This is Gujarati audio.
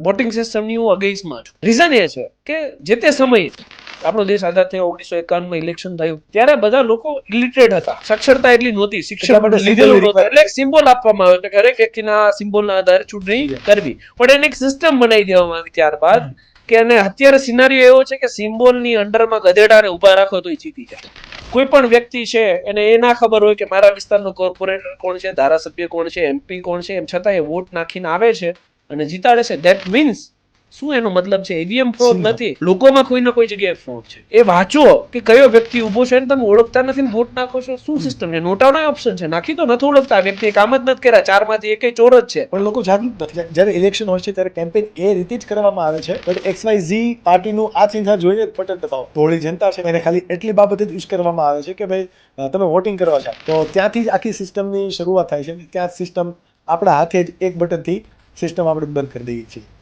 વોટિંગ સિસ્ટમની હું અગેન્સ્ટમાં છું. રીઝન એ છે કે જે તે સમયે આપણો દેશ આઝાદ થયો ઓગણીસો એકાવનમાં ઇલેક્શન થયું ત્યારે બધા લોકો ઇલિટરેટ હતા. સાક્ષરતા એટલી નહોતી શિક્ષણ. એટલે સિમ્બોલ આપવામાં આવ્યો કે હરેક વ્યક્તિના સિમ્બોલના આધારે ચૂંટણી કરવી. પણ એને એક સિસ્ટમ બનાવી દેવામાં આવી ત્યારબાદ કે અને અત્યારે સિનારીઓ એવો છે કે સિમ્બોલની અંડરમાં ગધેડાને ઊભા રાખો તો એ જીતી જાય. કોઈ પણ વ્યક્તિ છે એને એ ના ખબર હોય કે મારા વિસ્તારનો કોર્પોરેટર કોણ છે ધારાસભ્ય કોણ છે એમપી કોણ છે એમ છતાં એ વોટ નાખીને આવે છે. અને જીતાડે છે. ધેટ મીન્સ શું એનો મતલબ છે? EVM fraud. નથી. લોકોમાં કોઈ ના કોઈ જગ્યાએ ફ્રોડ છે. એ વાંચો કે કયો વ્યક્તિ ઊભો છે ને તમે ઓળખતા નથી ને વોટ નાખો છો. શું સિસ્ટમ છે? નોટાનો ઓપ્શન છે. નાખી તો નથી ઓળખતા. વ્યક્તિ કામ જ નથી કર્યા. ચારમાંથી એક ચોર જ છે. પણ લોકો જાગૃત નથી. જ્યારે ઇલેક્શન હોય છે ત્યારે કેમ્પેન એ રીતે જ કરવામાં આવે છે. બટ એક્સ વાય ઝી પાર્ટીનું આ ચિંતા જોઈને જ બટન દબાવો. ભોળી જનતા છે. એને ખાલી એટલી બાબતે જ યુઝ કરવામાં આવે છે કે ભાઈ તમે વોટિંગ કરવા જાઓ. તો ત્યાંથી જ આખી સિસ્ટમની શરૂઆત થાય છે. ત્યાં સિસ્ટમ આપણા હાથે જ એક બટનથી સિસ્ટમ આપણે બંધ કરી દઈએ છીએ.